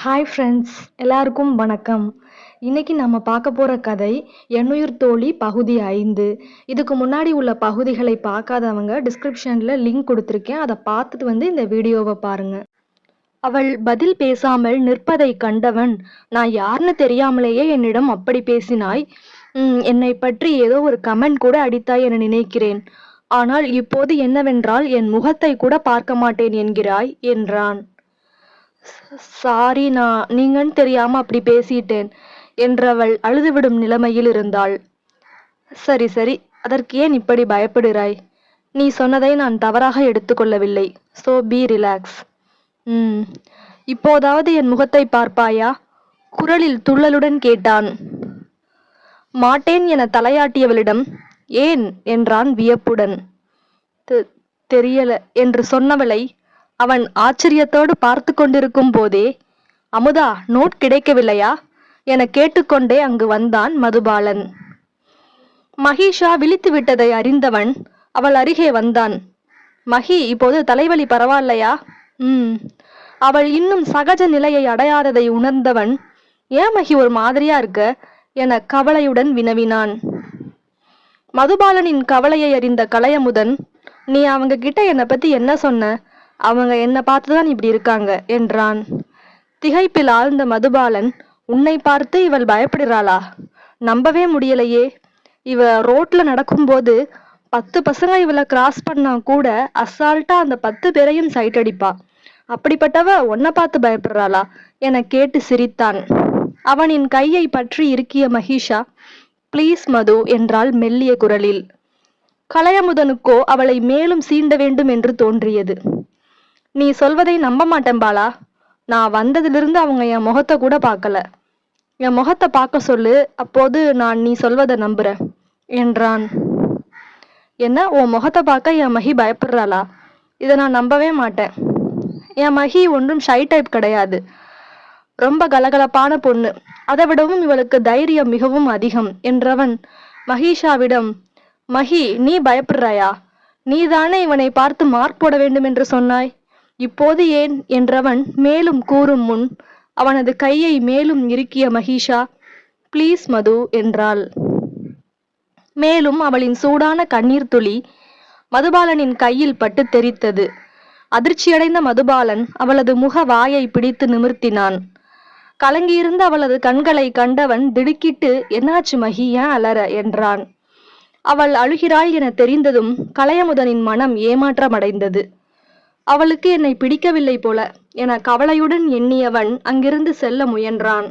Hi friends எல்லாருக்கும் வணக்கம். இன்னைக்கு நம்ம பார்க்க போகிற கதை எண்ணுயிர் தோழி பகுதி ஐந்து. இதுக்கு முன்னாடி உள்ள பகுதிகளை பார்க்காதவங்க டிஸ்கிரிப்ஷனில் லிங்க் கொடுத்துருக்கேன். அதை பார்த்துட்டு வந்து இந்த வீடியோவை பாருங்கள் அவள் பதில் பேசாமல் நிற்பதை கண்டவன் நான் யாருன்னு தெரியாமலேயே என்னிடம் அப்படி பேசினாய். என்னை பற்றி ஏதோ ஒரு கமெண்ட் கூட அடித்தாய் என நினைக்கிறேன். ஆனால் இப்போது என்னவென்றால் என் முகத்தை கூட பார்க்க மாட்டேன் என்கிறாய் என்றான். சாரி நான் நீங்கன்னு தெரியாம அப்படி பேசிட்டேன் என்றவள் அழுதுவிடும் நிலைமையில் இருந்தாள். சரி சரி அதற்கு ஏன் இப்படி பயப்படுகிறாய்? நீ சொன்னதை நான் தவறாக எடுத்துக்கொள்ளவில்லை. சோ பி ரிலாக்ஸ் ம் இப்போதாவது என் முகத்தை பார்ப்பாயா? குரலில் துள்ளலுடன் கேட்டான். மாட்டேன் என தலையாட்டியவளிடம் ஏன்? என்றான் வியப்புடன். "தெ- தெரியல என்று சொன்னவளை அவன் ஆச்சரியத்தோடு பார்த்து கொண்டிருக்கும் போதே அமுதா நோட் கிடைக்கவில்லையா? என கேட்டுக்கொண்டே அங்கு வந்தான் மதுபாலன். மகிஷா விழித்து விட்டதை அறிந்தவன் அவள் அருகே வந்தான். மகி இப்போது தலைவலி பரவாயில்லையா? ம் அவள் இன்னும் சகஜ நிலையை அடையாததை உணர்ந்தவன் ஏன் மகி ஒரு மாதிரியா இருக்க? என கவலையுடன் வினவினான். மதுபாலனின் கவலையை அறிந்த கலையமுதன் நீ அவங்க கிட்ட என்னை பத்தி என்ன சொன்ன? அவங்க என்னை பார்த்துதான் இப்படி இருக்காங்க என்றான். திகைப்பில் ஆழ்ந்த மதுபாலன் உன்னை பார்த்து இவள் பயப்படுறாளா? நம்பவே முடியலையே. இவ ரோட்ல நடக்கும்போது பத்து பசங்க இவளை கிராஸ் பண்ணா கூட அசால்ட்டா அந்த பத்து பேரையும் சைட் அடிப்பா. அப்படிப்பட்டவ உன்னை பார்த்து பயப்படுறாளா? என கேட்டு சிரித்தான். அவனின் கையை பற்றி இருக்கிய மகிஷா ப்ளீஸ் மது என்றாள் மெல்லிய குரலில். கலையமுதனுக்கோ அவளை மேலும் சீண்ட வேண்டும் என்று தோன்றியது. நீ சொல்வதை நம்ப மாட்டேன் பாலா. நான் வந்ததிலிருந்து அவங்க என் முகத்தை கூட பார்க்கல. என் முகத்தை பார்க்க சொல்லு அப்போது நான் நீ சொல்வதை நம்புறேன் என்றான். என்ன உன் முகத்தை பார்க்க என் மகி பயப்படுறாளா? இதை நான் நம்பவே மாட்டேன். என் மகி ஒன்றும் ஷை டைப் கிடையாது. ரொம்ப கலகலப்பான பொண்ணு. அதை விடவும் இவளுக்கு தைரியம் மிகவும் அதிகம் என்றவன் மகிஷாவிடம் மகி நீ பயப்படுறாயா? நீதானே இவனை பார்த்து மார்க் போட வேண்டும் என்று சொன்னாய்? இப்போது ஏன்? என்றவன் மேலும் கூறும் முன் அவனது கையை மேலும் இறுக்கிய மகிஷா ப்ளீஸ் மது என்றாள். மேலும் அவளின் சூடான கண்ணீர் துளி மதுபாலனின் கையில் பட்டு தெரித்தது. அதிர்ச்சியடைந்த மதுபாலன் அவளது முக வாயை பிடித்து நிமிர்த்தினான். கலங்கியிருந்த அவளது கண்களை கண்டவன் திடுக்கிட்டு என்னாச்சு மகி ஏன் அலற? என்றான். அவள் அழுகிறாள் என தெரிந்ததும் கலையமுதனின் மனம் ஏமாற்றமடைந்தது. அவளுக்கு என்னை பிடிக்கவில்லை போல என கவலையுடன் எண்ணியவன் அங்கிருந்து செல்ல முயன்றான்.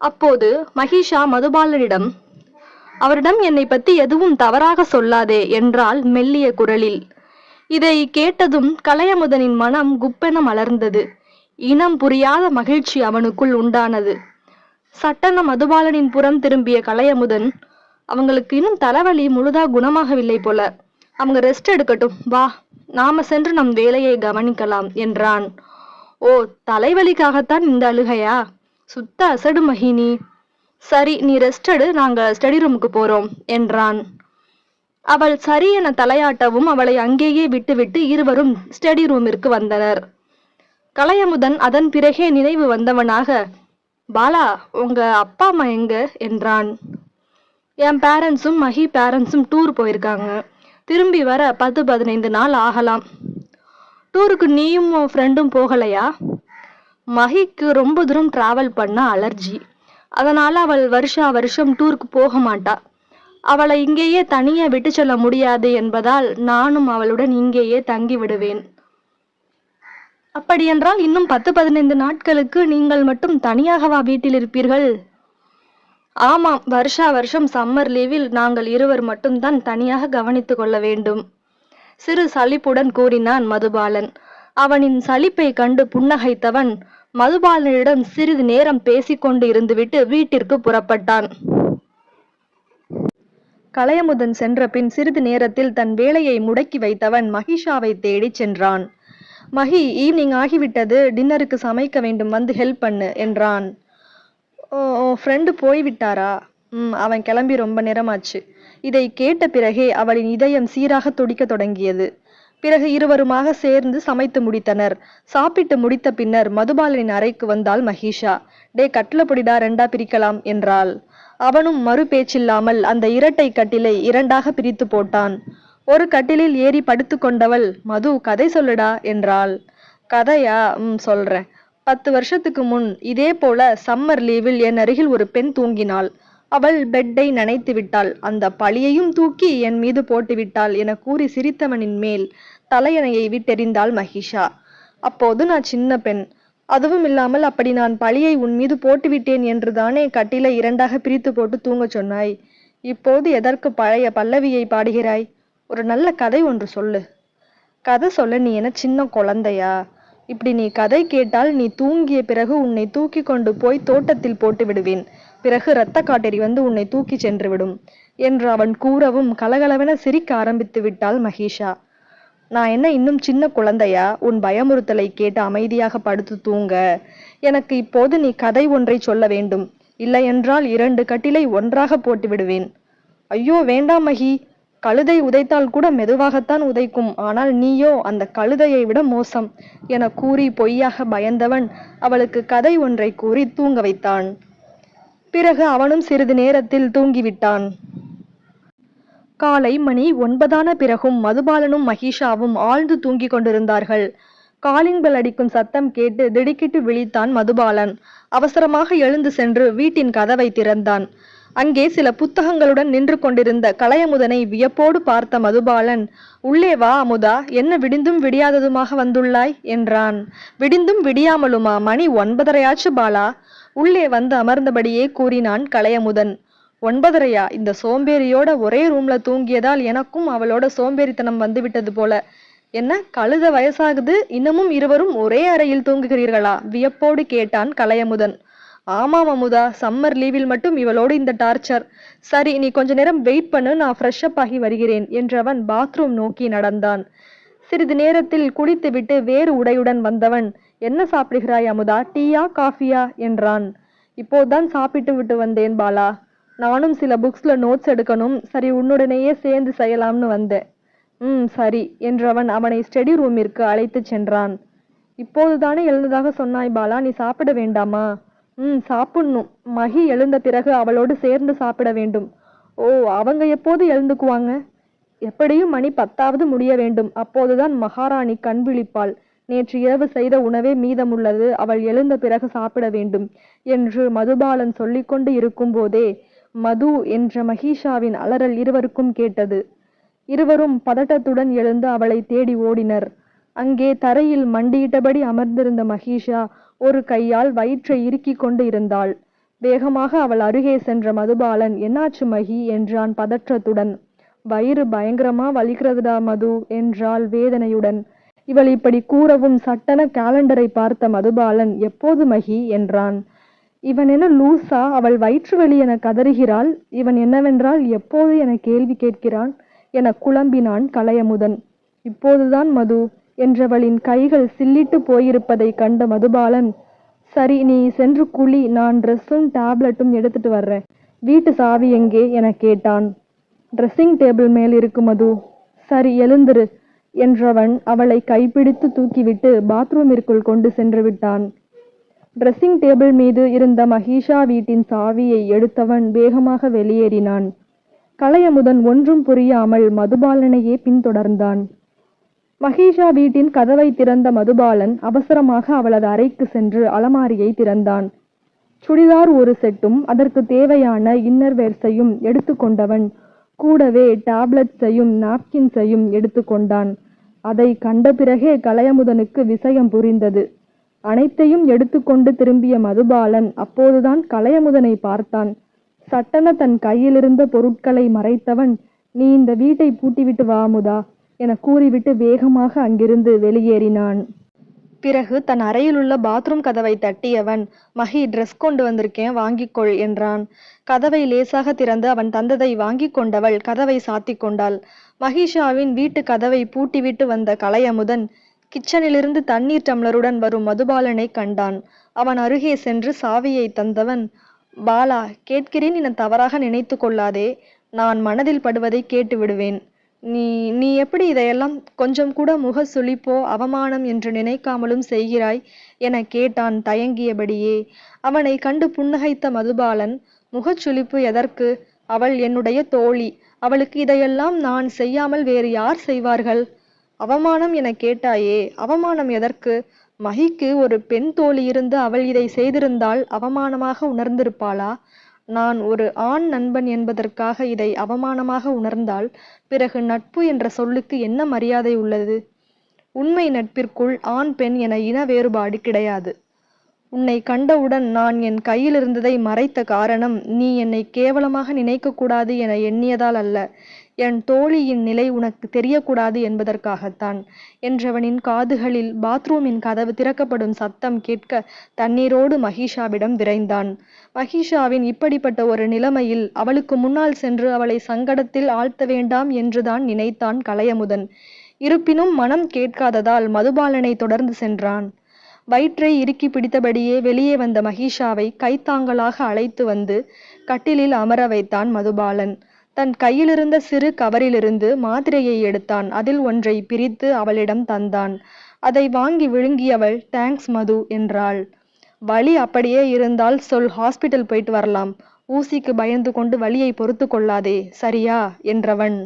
அப்போது மகிஷா மதுபாலனிடம் அவரிடம் என்னை பத்தி எதுவும் தவறாக சொல்லாதே என்றால் மெல்லிய குரலில். இதை கேட்டதும் கலையமுதனின் மனம் குப்பென மலர்ந்தது. இனம் புரியாத மகிழ்ச்சி அவனுக்குள் உண்டானது. சட்டன மதுபாலனின் புறம் திரும்பிய கலையமுதன் அவங்களுக்கு இன்னும் தலைவலி முழுதா குணமாகவில்லை போல. அவங்க ரெஸ்ட் எடுக்கட்டும். வா நாம சென்று நம் வேலையை கவனிக்கலாம் என்றான். ஓ தலைவலிக்காகத்தான் இந்த அழுகையா? சுத்த அசடு மகினி. சரி நீ ரெஸ்ட் எடு நாங்க ஸ்டடி ரூமுக்கு போறோம் என்றான். அவள் சரி என தலையாட்டவும் அவளை அங்கேயே விட்டுவிட்டு இருவரும் ஸ்டடி ரூமிற்கு வந்தனர். கலையமுதன் அதன் பிறகே நினைவு வந்தவனாக பாலா உங்க அப்பா அம்மா எங்க? என்றான். என் பேரண்ட்ஸும் மஹி பேரண்ட்ஸும் டூர் போயிருக்காங்க. திரும்பி வர பத்து பதினைந்து நாள் ஆகலாம். டூருக்கு நீயும் உன் ஃப்ரெண்டும் போகலையா? மகிக்கு ரொம்ப தூரம் டிராவல் பண்ண அலர்ஜி அதனால் அவள் வருஷா வருஷம் டூருக்கு போக மாட்டா. அவளை இங்கேயே தனியாக விட்டு செல்ல முடியாது என்பதால் நானும் அவளுடன் இங்கேயே தங்கி விடுவேன். அப்படியென்றால் இன்னும் பத்து பதினைந்து நாட்களுக்கு நீங்கள் மட்டும் தனியாகவா வீட்டில் இருப்பீர்கள்? ஆமாம் வருஷா வருஷம் சம்மர் லீவில் நாங்கள் இருவர் மட்டும்தான் தனியாக கவனித்துக் கொள்ள வேண்டும். சிறு சலிப்புடன் கூறினான் மதுபாலன். அவனின் சலிப்பை கண்டு புன்னகைத்தவன் மதுபாலனிடம் சிறிது நேரம் பேசிக்கொண்டு இருந்துவிட்டு வீட்டிற்கு புறப்பட்டான். கலையமுதன் சென்ற பின் சிறிது நேரத்தில் தன் வேலையை முடக்கி வைத்தவன் மகிஷாவை தேடிச் சென்றான். மகி ஈவினிங் ஆகிவிட்டது. டின்னருக்கு சமைக்க வேண்டும். வந்து ஹெல்ப் பண்ணு என்றான். ஓ ஃப்ரெண்டு போய்விட்டாரா ம் அவன் கிளம்பி ரொம்ப நேரமாச்சு. இதை கேட்ட பிறகே அவளின் இதயம் சீராக துடிக்கத் தொடங்கியது. பிறகு இருவருமாக சேர்ந்து சமைத்து முடித்தனர். சாப்பிட்டு முடித்த பின்னர் மதுபாலனின் அறைக்கு வந்தாள் மகிஷா. டே கட்டில பொடிடா ரெண்டா பிரிக்கலாம் என்றாள். அவனும் மறு பேச்சில்லாமல் அந்த இரட்டை கட்டிலை இரண்டாக பிரித்து போட்டான். ஒரு கட்டிலில் ஏறி படுத்து கொண்டவள் மது கதை சொல்லுடா என்றாள். கதையா? ம் சொல்றேன். பத்து வருஷத்துக்கு முன் இதே போல சம்மர் லீவில் என் அருகில் ஒரு பெண் தூங்கினாள். அவள் பெட்டை நனைத்து விட்டாள். அந்த பழியையும் தூக்கி என் மீது போட்டு விட்டாள் என கூறி சிரித்தவனின் மேல் தலையணையை விட்டெறிந்தாள் மகிஷா. அப்போது நான் சின்ன பெண். அதுவும் இல்லாமல் அப்படி நான் பழியை உன் மீது போட்டுவிட்டேன் என்று தானே கட்டிலை இரண்டாக பிரித்து போட்டு தூங்கச் சொன்னாய். இப்போது எதற்கு பழைய பல்லவியை பாடுகிறாய்? ஒரு நல்ல கதை ஒன்று சொல்லு. கதை சொல்ல நீ என சின்ன குழந்தையா? இப்படி நீ கதை கேட்டால் நீ தூங்கிய பிறகு உன்னை தூக்கி கொண்டு போய் தோட்டத்தில் போட்டு விடுவேன். பிறகு இரத்த காட்டேரி வந்து உன்னை தூக்கி சென்று விடும் என்று அவன் கூறவும் கலகலவென சிரிக்க ஆரம்பித்து விட்டாள் மகிஷா. நான் என்ன இன்னும் சின்ன குழந்தையா? உன் பயமுறுத்தலை கேட்டு அமைதியாக படுத்து தூங்க. எனக்கு இப்போது நீ கதை ஒன்றை சொல்ல வேண்டும். இல்லையென்றால் இரண்டு கட்டிலை ஒன்றாக போட்டு விடுவேன். ஐயோ வேண்டாம் மகி. கழுதை உதைத்தால் கூட மெதுவாகத்தான் உதைக்கும். ஆனால் நீயோ அந்த கழுதையை விட மோசம் என கூறி பொய்யாக பயந்தவன் அவளுக்கு கதை ஒன்றை கூறி தூங்க வைத்தான். பிறகு அவனும் சிறிது நேரத்தில் தூங்கிவிட்டான். காலை மணி ஒன்பதான பிறகும் மதுபாலனும் மகிஷாவும் ஆழ்ந்து தூங்கிக் கொண்டிருந்தார்கள். காலிங் பெல் அடிக்கும் சத்தம் கேட்டு திடுக்கிட்டு விழித்தான் மதுபாலன். அவசரமாக எழுந்து சென்று வீட்டின் கதவை திறந்தான். அங்கே சில புத்தகங்களுடன் நின்று கொண்டிருந்த கலையமுதனை வியப்போடு பார்த்த மதுபாலன் உள்ளே வா அமுதா என்ன விடிந்தும் விடியாததுமாக வந்துள்ளாய்? என்றான். விடிந்தும் விடியாமலுமா மணி ஒன்பதரையாச்சு பாலா? உள்ளே வந்து அமர்ந்தபடியே கூறினான் கலையமுதன். ஒன்பதரையா? இந்த சோம்பேறியோட ஒரே ரூம்ல தூங்கியதால் எனக்கும் அவளோட சோம்பேறித்தனம் வந்து விட்டது போல. என்ன கழுத வயசாகுது? இன்னமும் இருவரும் ஒரே அறையில் தூங்குகிறீர்களா? வியப்போடு கேட்டான் கலையமுதன். ஆமாம் அமுதா சம்மர் லீவில் மட்டும் இவளோடு இந்த டார்ச்சர் சரி நீ கொஞ்ச நேரம் வெயிட் பண்ணு நான் ஃப்ரெஷ் அப் ஆகி வருகிறேன் என்றவன் பாத்ரூம் நோக்கி நடந்தான். சிறிது நேரத்தில் குளித்துவிட்டு வேறு உடையுடன் வந்தவன் என்ன சாப்பிடுகிறாய் அமுதா? டீயா காஃபியா? என்றான். இப்போதான் சாப்பிட்டு விட்டு வந்தேன் பாலா. நானும் சில புக்ஸில் நோட்ஸ் எடுக்கணும். சரி உன்னுடனேயே சேர்ந்து செய்யலாம்னு வந்தேன். ம் சரி என்றவன் அவனை ஸ்டடி ரூமிற்கு அழைத்துச் சென்றான். இப்போதுதானே எழுந்ததாக சொன்னாய் பாலா. நீ சாப்பிட வேண்டாமா? ம் சாப்பிடணும். மகி எழுந்த பிறகு அவளோடு சேர்ந்து சாப்பிட வேண்டும். ஓ அவங்க எப்போது எழுந்துக்குவாங்க? எப்படியும் மணி பத்தாவது முடிய வேண்டும். அப்போதுதான் மகாராணி கண் விழிப்பாள். நேற்று இரவு செய்த உணவே மீதமுள்ளது. அவள் எழுந்த பிறகு சாப்பிட வேண்டும் என்று மதுபாலன் சொல்லிக்கொண்டு இருக்கும்போதே மது என்ற மகிஷாவின் அலறல் இருவருக்கும் கேட்டது. இருவரும் பதட்டத்துடன் எழுந்து அவளை தேடி ஓடினர். அங்கே தரையில் மண்டியிட்டபடி அமர்ந்திருந்த மகிஷா ஒரு கையால் வயிற்றை இறுக்கி கொண்டு இருந்தாள் வேகமாக அவள் அருகே சென்ற மதுபாலன் என்னாச்சு மகி? என்றான் பதற்றத்துடன். வயிறு பயங்கரமா வலிக்கிறதுடா மது என்றாள் வேதனையுடன். இவள் இப்படி கூறவும் சட்டன கேலண்டரை பார்த்த மதுபாலன் எப்போது மகி? என்றான். இவன் என்ன லூசா? அவள் வயிற்று வலி என கதறுகிறாள். இவன் என்னவென்றால் எப்போது? என கேள்வி கேட்கிறான். என குழம்பினான் கலையமுதன். இப்போதுதான் மது. என்றவளின் கைகள் சில்லிட்டு போயிருப்பதை கண்ட மதுபாலன் சரி நீ சென்று குழி நான் ட்ரெஸ்ஸும் டேப்லெட்டும் எடுத்துட்டு வர்றேன். வீட்டு சாவி எங்கே? என கேட்டான். ட்ரெஸ்ஸிங் டேபிள் மேல் இருக்கு மது. சரி எழுந்திரு என்றவன் அவளை கைப்பிடித்து தூக்கிவிட்டு பாத்ரூமிற்குள் கொண்டு சென்று விட்டான். ட்ரெஸ்ஸிங் டேபிள் மீது இருந்த மகிஷா வீட்டின் சாவியை எடுத்தவன் வேகமாக வெளியேறினான். கலையமுதன் ஒன்றும் புரியாமல் மதுபாலனையே பின்தொடர்ந்தான். மகேஷா வீட்டின் கதவை திறந்த மதுபாலன் அவசரமாக அவளது அறைக்கு சென்று அலமாரியை திறந்தான். சுடிதார் ஒரு செட்டும் அதற்கு தேவையான இன்னர்வேர்ஸையும் எடுத்துக்கொண்டவன் கூடவே டேப்லெட்ஸையும் நாப்கின்ஸையும் எடுத்துக்கொண்டான் அதை கண்ட பிறகே கலையமுதனுக்கு விஷயம் புரிந்தது. அனைத்தையும் எடுத்துக்கொண்டு திரும்பிய மதுபாலன் அப்போதுதான் கலையமுதனை பார்த்தான். சட்டென தன் கையிலிருந்த பொருட்களை மறைத்தவன் நீ இந்த வீட்டை பூட்டிவிட்டு வா அமுதா என கூறிவிட்டு வேகமாக அங்கிருந்து வெளியேறினான். பிறகு தன் அறையிலுள்ள பாத்ரூம் கதவை தட்டியவன் மகி ட்ரெஸ் கொண்டு வந்திருக்கேன் வாங்கிக்கொள் என்றான். கதவை லேசாக திறந்து அவன் தந்ததை வாங்கிக் கொண்டவள் கதவை சாத்தி கொண்டாள். மகிஷாவின் வீட்டு கதவை பூட்டிவிட்டு வந்த கலையமுதன் கிச்சனிலிருந்து தண்ணீர் டம்ளருடன் வரும் மதுபாலனை கண்டான். அவன் அருகே சென்று சாவியை தந்தவன் பாலா கேட்கிறேன் என தவறாக நினைத்து கொள்ளாதே. நான் மனதில் படுவதை கேட்டு விடுவேன் நீ நீ எப்படி இதையெல்லாம் கொஞ்சம் கூட முக சுழிப்போ அவமானம் என்று நினைக்காமலும் செய்கிறாய் என கேட்டான் தயங்கியபடியே. அவனை கண்டு புன்னகைத்த மதுபாலன் முகச்சுளிப்பு எதற்கு? அவள் என்னுடைய தோழி அவளுக்கு இதையெல்லாம் நான் செய்யாமல் வேறு யார் செய்வார்கள்? அவமானம் என கேட்டாயே அவமானம் எதற்கு? மகிக்கு ஒரு பெண் தோழி இருந்து அவள் இதை செய்திருந்தால் அவமானமாக உணர்ந்திருப்பாளா? நான் ஒரு ஆண் நண்பன் என்பதற்காக இதை அவமானமாக உணர்ந்தால் பிறகு நட்பு என்ற சொல்லுக்கு என்ன மரியாதை உள்ளது? உண்மை நட்பிற்குள் ஆண் பெண் என இன வேறுபாடு கிடையாது. உன்னை கண்டவுடன் நான் என் கையில் இருந்ததை மறைத்த காரணம் நீ என்னை கேவலமாக நினைக்கக்கூடாது என எண்ணியதால் அல்ல. என் தோழியின் நிலை உனக்கு தெரியக்கூடாது என்பதற்காகத்தான். என்றவனின் காதுகளில் பாத்ரூமின் கதவு திறக்கப்படும் சத்தம் கேட்க தண்ணீரோடு மகிஷாவிடம் விரைந்தான். மகிஷாவின் இப்படிப்பட்ட ஒரு நிலைமையில் அவளுக்கு முன்னால் சென்று அவளை சங்கடத்தில் ஆழ்த்த வேண்டாம் என்றுதான் நினைத்தான் கலையமுதன். இருப்பினும் மனம் கேட்காததால் மதுபாலனை தொடர்ந்து சென்றான். வயிற்றை இறுக்கி பிடித்தபடியே வெளியே வந்த மகிஷாவை கைத்தாங்கலாக அழைத்து வந்து கட்டிலில் அமர வைத்தான் மதுபாலன். தன் கையிலிருந்த சிறு கவரிலிருந்து மாத்திரையை எடுத்தான். அதில் ஒன்றை பிரித்து அவளிடம் தந்தான். அதை வாங்கி விழுங்கியவள் தேங்க்ஸ் மது என்றாள். வலி அப்படியே இருந்தால் சொல் ஹாஸ்பிட்டல் போயிட்டு வரலாம். ஊசிக்கு பயந்து கொண்டு வலியை பொறுத்து கொள்ளாதே சரியா? என்றவன்.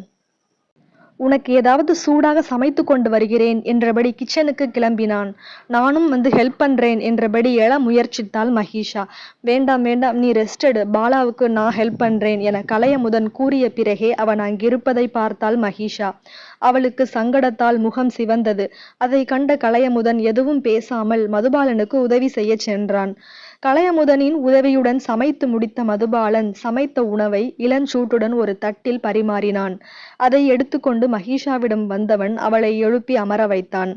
உனக்கு ஏதாவது சூடாக சமைத்து கொண்டு வருகிறேன் என்றபடி கிச்சனுக்கு கிளம்பினான். நானும் வந்து ஹெல்ப் பண்றேன் என்றபடி எழ முயற்சித்தாள் மகிஷா. வேண்டாம் வேண்டாம் நீ ரெஸ்டடு பாலாவுக்கு நான் ஹெல்ப் பண்றேன் என கலையமுதன் கூறிய பிறகே அவன் அங்கிருப்பதை பார்த்தாள் மகிஷா. அவளுக்கு சங்கடத்தால் முகம் சிவந்தது. அதை கண்ட கலையமுதன் எதுவும் பேசாமல் மதுபாலனுக்கு உதவி செய்ய சென்றான். கலையமுதனின் உதவியுடன் சமைத்து முடித்த மதுபாலன் சமைத்த உணவை இளஞ்சூட்டுடன் ஒரு தட்டில் பரிமாறினான். அதை எடுத்துக்கொண்டு மகிஷாவிடம் வந்தவன் அவளை எழுப்பி அமர வைத்தான்.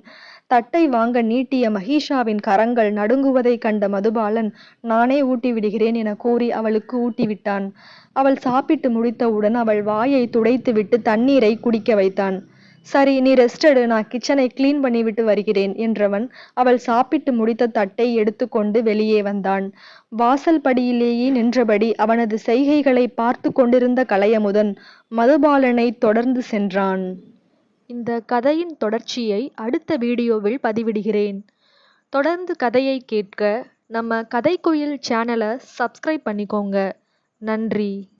தட்டை வாங்க நீட்டிய மகிஷாவின் கரங்கள் நடுங்குவதை கண்ட மதுபாலன் நானே ஊட்டி விடுகிறேன் என கூறி அவளுக்கு ஊட்டிவிட்டான் அவள் சாப்பிட்டு முடித்தவுடன் அவள் வாயை துடைத்துவிட்டு தண்ணீரை குடிக்க வைத்தான். சரி நீ ரெஸ்டடு நான் கிச்சனை கிளீன் பண்ணிவிட்டு வருகிறேன் என்றவன் அவள் சாப்பிட்டு முடித்த தட்டை எடுத்துக்கொண்டு வெளியே வந்தான். வாசல் படியிலேயே நின்றபடி அவனது செய்கைகளை பார்த்து கொண்டிருந்த கலையமுதன் மதுபாலனை தொடர்ந்து சென்றான். இந்த கதையின் தொடர்ச்சியை அடுத்த வீடியோவில் பதிவிடுகிறேன். தொடர்ந்து கதையை கேட்க நம்ம கதை குயில் சேனலை சப்ஸ்கிரைப் பண்ணிக்கோங்க. நன்றி.